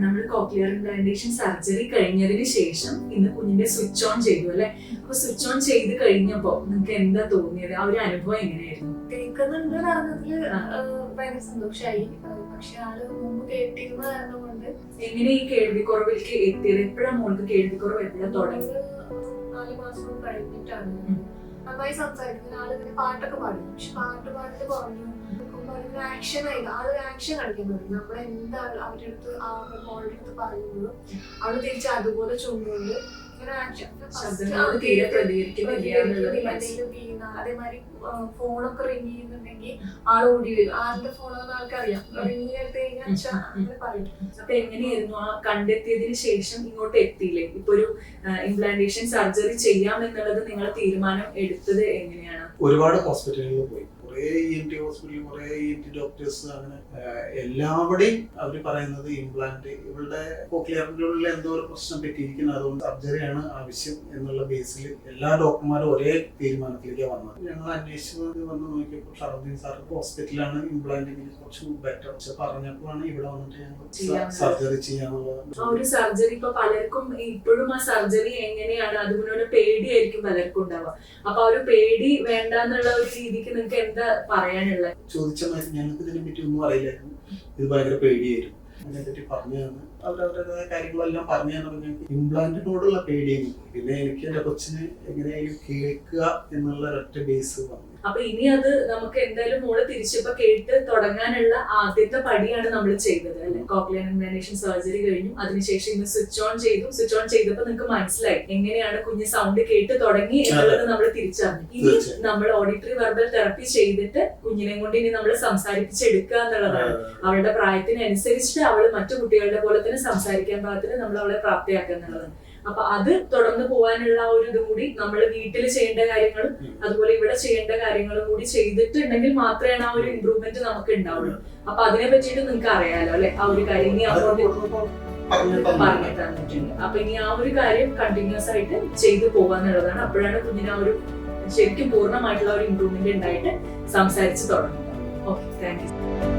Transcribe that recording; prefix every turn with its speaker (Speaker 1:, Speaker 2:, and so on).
Speaker 1: നമ്മൾ cochlear implantation surgery കഴിഞ്ഞതിന് ശേഷം ഇന്ന് കുഞ്ഞിന്റെ സ്വിച്ച് ഓൺ ചെയ്തു അല്ലെ? അപ്പൊ സ്വിച്ച് ഓൺ ചെയ്ത് കഴിഞ്ഞപ്പോ നിങ്ങൾക്ക് എന്താ തോന്നിയത്? ആ ഒരു അനുഭവം എങ്ങനെയായിരുന്നു?
Speaker 2: കേൾക്കുന്നുണ്ട് അറിഞ്ഞതിൽ ഭയങ്കര സന്തോഷമായി പക്ഷെ ആൾ മുമ്പ് കേട്ടിരുന്ന
Speaker 1: എങ്ങനെ ഈ കേൾവിക്കുറവിലേക്ക് എത്തിയത്? എപ്പോഴാണ് മോൾക്ക് കേൾവിക്കുറവ് എപ്പോഴാണ് തുടങ്ങി?
Speaker 2: നാല് മാസം കഴിഞ്ഞിട്ടാണ്. നന്നായി സംസാരിക്കുന്ന. ആൾ ഇങ്ങനെ പാട്ടൊക്കെ പാടും. പക്ഷെ പാട്ട് പാടിട്ട് പറഞ്ഞു ആക്ഷൻ ആയി. ആൾ ആക്ഷൻ കളിക്കുന്നുണ്ട് നമ്മളെന്താ അവരുടെ അടുത്ത് ആ മോളുടെ അടുത്ത് പറയുന്നത്? അവൾ തിരിച്ച് അതുപോലെ ചുണ്ടുകൊണ്ട്
Speaker 1: ശബ്ദങ്ങളോട് തീരെ പ്രതികരിക്കുന്നില്ല
Speaker 2: അതേമാതിരി ഫോണൊക്കെ റിങ് ചെയ്യുന്നുണ്ടെങ്കിൽ ആൾ ഓടി വരും. ആരുടെ ഫോണാന്ന് ആൾക്കറിയാം. റിങ് ചെയ്ത് കഴിഞ്ഞാൽ അച്ഛാ അങ്ങനെ പറയും.
Speaker 1: അപ്പൊ എങ്ങനെയായിരുന്നു ആ കണ്ടെത്തിയതിന് ശേഷം ഇങ്ങോട്ട് എത്തിയില്ലേ? ഇപ്പൊ ഒരു ഇംപ്ലാന്റേഷൻ സർജറി ചെയ്യാം എന്നുള്ളത് നിങ്ങൾ തീരുമാനം എടുത്തത് എങ്ങനെയാണ്?
Speaker 3: ഒരുപാട് ഹോസ്പിറ്റലുകളിൽ പോയി. കുറേ ഇ എൻ ടി ഹോസ്പിറ്റലിൽ കുറേ ഇ എൻ ടി ഡോക്ടേഴ്സ് അങ്ങനെ എല്ലാവരുടെയും അവർ പറയുന്നത് ഇംപ്ലാന്റ് ഇവളുടെ കോക്ലിയറിന്റെ ഉള്ളിൽ എന്തോ ഒരു പ്രശ്നം പറ്റിയിരിക്കുന്നു. അതുകൊണ്ട് സർജറിയാണ് ആവശ്യം എന്നുള്ള ബേസിൽ എല്ലാ ഡോക്ടർമാരും ഒരേ തീരുമാനത്തിലേക്ക് വന്നത്. ഞങ്ങൾ അന്വേഷിച്ചത് വന്ന് നോക്കിയപ്പോൾ ഷറദ്ദീൻ സാർ ഹോസ്പിറ്റലാണ് ഇംപ്ലാന്റിങ്ങിന് കുറച്ച് ബെറ്റർ പക്ഷെ പറഞ്ഞപ്പോഴാണ് ഇവിടെ വന്നിട്ട് ഞങ്ങൾ സർജറി ചെയ്യാനുള്ളത്
Speaker 1: ഒരു സർജറി ഇപ്പൊ പലർക്കും ഇപ്പോഴും ആ സർജറി എങ്ങനെയാണ്? അതുപോലെ പേടിയായിരിക്കും പലർക്കും ഉണ്ടാവുക. അപ്പൊ ആ ഒരു പേടി വേണ്ട എന്നുള്ള ഒരു രീതിക്ക് നിങ്ങൾക്ക് എന്താ പറയാനുള്ളത്?
Speaker 3: ചോദിച്ച ഞങ്ങൾക്ക് ഇതിനെ പറ്റി ഒന്നും അറിയില്ലായിരുന്നു. ഇത് ഭയങ്കര പേടിയായിരുന്നു. അതിനെ പറ്റി പറഞ്ഞു തന്നു അവരവരുടെ കാര്യങ്ങളെല്ലാം പറഞ്ഞു തന്നപ്പോൾ ഞങ്ങൾക്ക് ഇംപ്ലാന്റിനോടുള്ള പേടിയായിരുന്നു പിന്നെ എനിക്ക് എന്റെ കൊച്ചിന് എങ്ങനെയായാലും കേൾക്കുക എന്നുള്ള ഒരൊറ്റ ബേസ് വന്നു
Speaker 1: അപ്പൊ ഇനി അത് നമുക്ക് എന്തായാലും മോൾ തിരിച്ചിപ്പോ കേട്ട് തുടങ്ങാനുള്ള ആദ്യത്തെ പടിയാണ് നമ്മൾ ചെയ്തത് അല്ലെ? കോക്ലിയർ ഇംപ്ലാന്റേഷൻ സർജറി കഴിഞ്ഞു. അതിനുശേഷം ഇന്ന് സ്വിച്ച് ഓൺ ചെയ്തു. സ്വിച്ച് ഓൺ ചെയ്തപ്പോ നിങ്ങൾക്ക് മനസ്സിലായി എങ്ങനെയാണ് കുഞ്ഞ് സൗണ്ട് കേട്ട് തുടങ്ങി എന്നുള്ളത് നമ്മൾ തിരിച്ചറിഞ്ഞു. ഇനി നമ്മൾ ഓഡിറ്ററി വെർബൽ തെറപ്പി ചെയ്തിട്ട് കുഞ്ഞിനെ കൊണ്ട് ഇനി നമ്മൾ സംസാരിപ്പിച്ചെടുക്കുക എന്നുള്ളതാണ്. അവരുടെ പ്രായത്തിനനുസരിച്ചിട്ട് അവൾ മറ്റു കുട്ടികളുടെ പോലെ തന്നെ സംസാരിക്കാൻ പാകത്തിന് നമ്മൾ അവളെ പ്രാപ്തിയാക്കുക എന്നുള്ളതാണ് അപ്പൊ അത് തുടർന്ന് പോകാനുള്ള ആ ഒരു ഇതും കൂടി നമ്മൾ വീട്ടിൽ ചെയ്യേണ്ട കാര്യങ്ങളും അതുപോലെ ഇവിടെ ചെയ്യേണ്ട കാര്യങ്ങളും കൂടി ചെയ്തിട്ടുണ്ടെങ്കിൽ മാത്രമേ ആ ഒരു ഇമ്പ്രൂവ്മെന്റ് നമുക്ക് ഉണ്ടാവുള്ളൂ. അപ്പൊ അതിനെ പറ്റിയിട്ട് നിങ്ങൾക്ക് അറിയാലോ അല്ലെ? ആ ഒരു കാര്യം ഇനി അങ്ങോട്ട്
Speaker 3: പറഞ്ഞു
Speaker 1: പറഞ്ഞു തന്നിട്ടുണ്ട്. അപ്പൊ ഇനി ആ ഒരു കാര്യം കണ്ടിന്യൂസ് ആയിട്ട് ചെയ്തു പോകാന്നുള്ളതാണ് അപ്പോഴാണ് കുഞ്ഞിന് ആ ഒരു ശരിക്കും പൂർണമായിട്ടുള്ള ഒരു ഇമ്പ്രൂവ്മെന്റ് ഉണ്ടായിട്ട് സംസാരിച്ച് തുടങ്ങുന്നത്. Okay thank you